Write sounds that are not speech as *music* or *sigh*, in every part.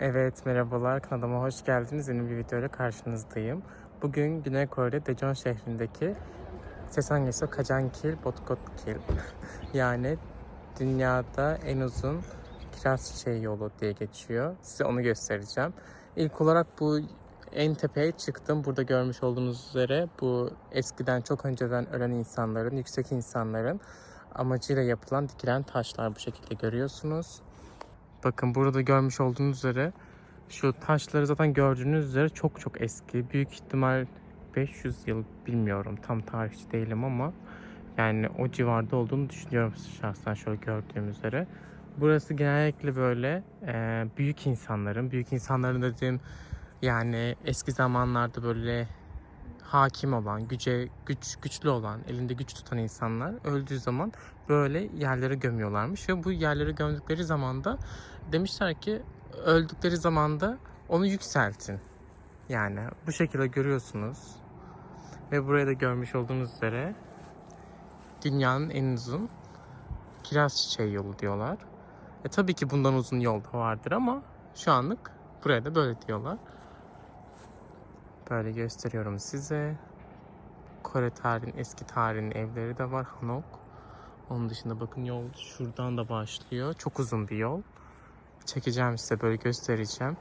Evet merhabalar kanalıma hoş geldiniz. Yeni bir videoyla karşınızdayım. Bugün Güney Kore'de Daejeon şehrindeki Sesangyeso Kajankil Botkotkil *laughs* yani dünyada en uzun kiraz çiçeği yolu diye geçiyor. Size onu göstereceğim. İlk olarak bu en tepeye çıktım. Burada görmüş olduğunuz üzere bu eskiden çok önceden ölen insanların, yüksek insanların amacıyla yapılan dikilen taşlar bu şekilde görüyorsunuz. Bakın burada görmüş olduğunuz üzere şu taşları zaten gördüğünüz üzere çok çok eski. Büyük ihtimal 500 yıl bilmiyorum. Tam tarihçi değilim ama yani o civarda olduğunu düşünüyorum şahsen şöyle gördüğüm üzere. Burası genellikle böyle e, büyük insanların, büyük insanların dediğim yani eski zamanlarda böyle hakim olan, güce güç güçlü olan, elinde güç tutan insanlar öldüğü zaman böyle yerlere gömüyorlarmış ve bu yerlere gömdükleri zaman da demişler ki öldükleri zaman da onu yükseltin. Yani bu şekilde görüyorsunuz. Ve buraya da görmüş olduğunuz üzere dünyanın en uzun kiraz çiçeği yolu diyorlar. E tabii ki bundan uzun yol da vardır ama şu anlık buraya da böyle diyorlar. Böyle gösteriyorum size. Kore tarihin, eski tarihin evleri de var. Hanok. Onun dışında bakın yol şuradan da başlıyor. Çok uzun bir yol. Çekeceğim size böyle göstereceğim.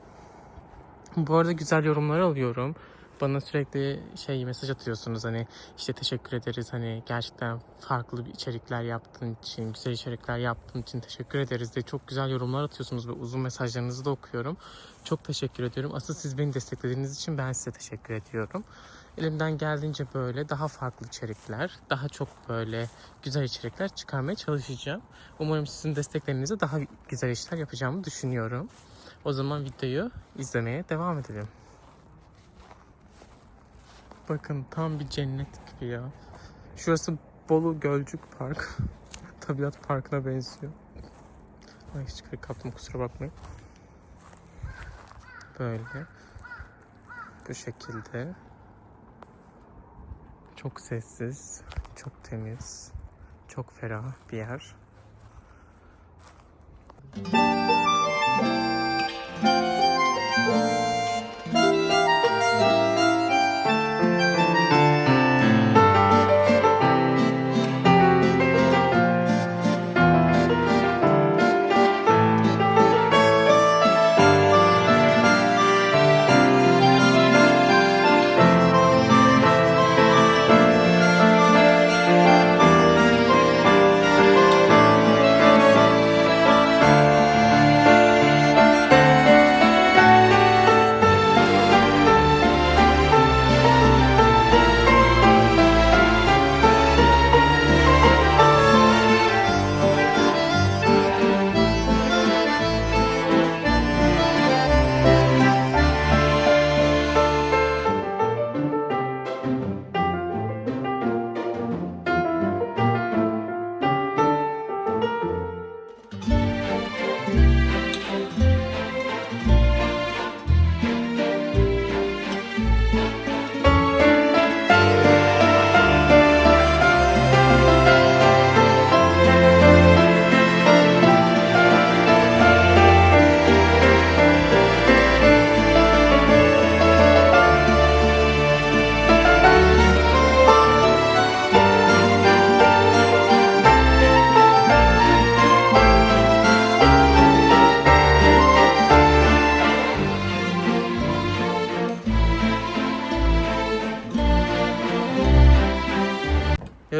Bu arada güzel yorumlar alıyorum. Bana sürekli şey mesaj atıyorsunuz hani işte teşekkür ederiz hani gerçekten farklı bir içerikler yaptığın için, güzel içerikler yaptığın için teşekkür ederiz diye çok güzel yorumlar atıyorsunuz ve uzun mesajlarınızı da okuyorum. Çok teşekkür ediyorum. Asıl siz beni desteklediğiniz için ben size teşekkür ediyorum. Elimden geldiğince böyle daha farklı içerikler, daha çok böyle güzel içerikler çıkarmaya çalışacağım. Umarım sizin desteklerinizle daha güzel işler yapacağımı düşünüyorum. O zaman videoyu izlemeye devam edelim. Bakın tam bir cennet gibi ya. Şurası Bolu Gölcük Park. *laughs* Tabiat Parkı'na benziyor. Ay hiç kaptım kusura bakmayın. Böyle. Bu şekilde. Çok sessiz, çok temiz, çok ferah bir yer.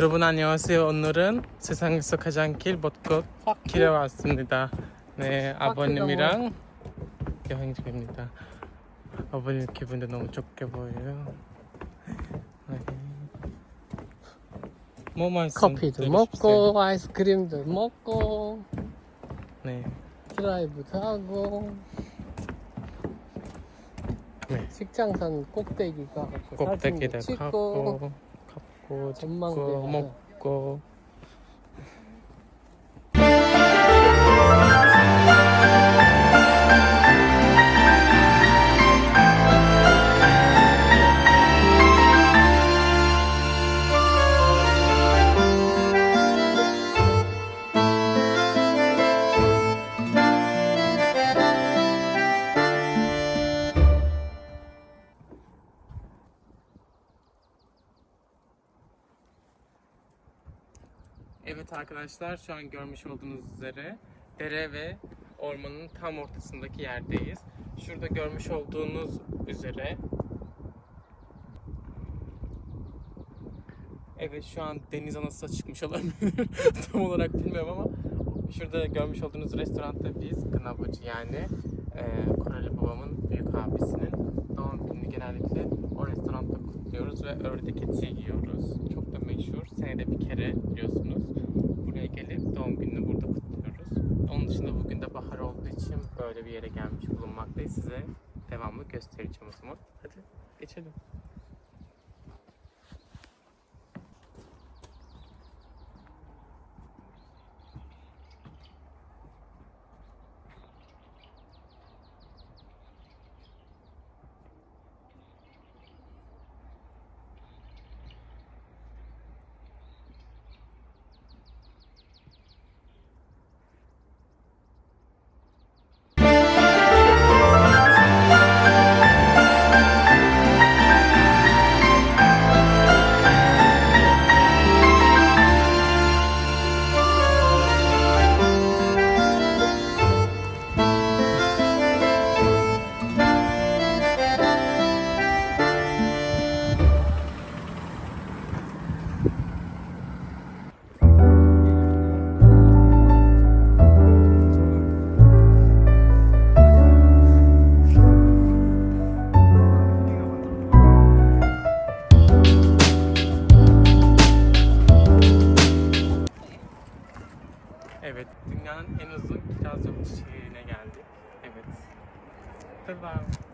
여러분 안녕하세요. 오늘은 세상에서 가장 길 벚꽃 길에 왔습니다. 네, 아버님이랑 여행 중입니다. 아버님 기분도 너무 좋게 보여요. 네. 뭐 말씀 커피도 드리고 싶으세요? 먹고 아이스크림도 먹고 네, 드라이브도 하고 네. 식장산 꼭대기 가고 꼭대기도 사진도 가고 있고 아, 전망대 고먹고. Arkadaşlar şu an görmüş olduğunuz üzere dere ve ormanın tam ortasındaki yerdeyiz. Şurada görmüş olduğunuz üzere Evet şu an deniz anası çıkmış olabilir. *laughs* tam olarak bilmiyorum ama şurada görmüş olduğunuz restoranda biz Gınabacı yani e, Koreli babamın büyük abisinin doğum gününü genellikle o restoranda kutluyoruz ve ördek eti yiyoruz. Çok da meşhur. Senede bir kere biliyorsunuz buraya gelip doğum gününü burada kutluyoruz. Onun dışında bugün de bahar olduğu için böyle bir yere gelmiş bulunmaktayız. Size devamlı göstereceğim o zaman. Hadi geçelim. Dünyanın en uzun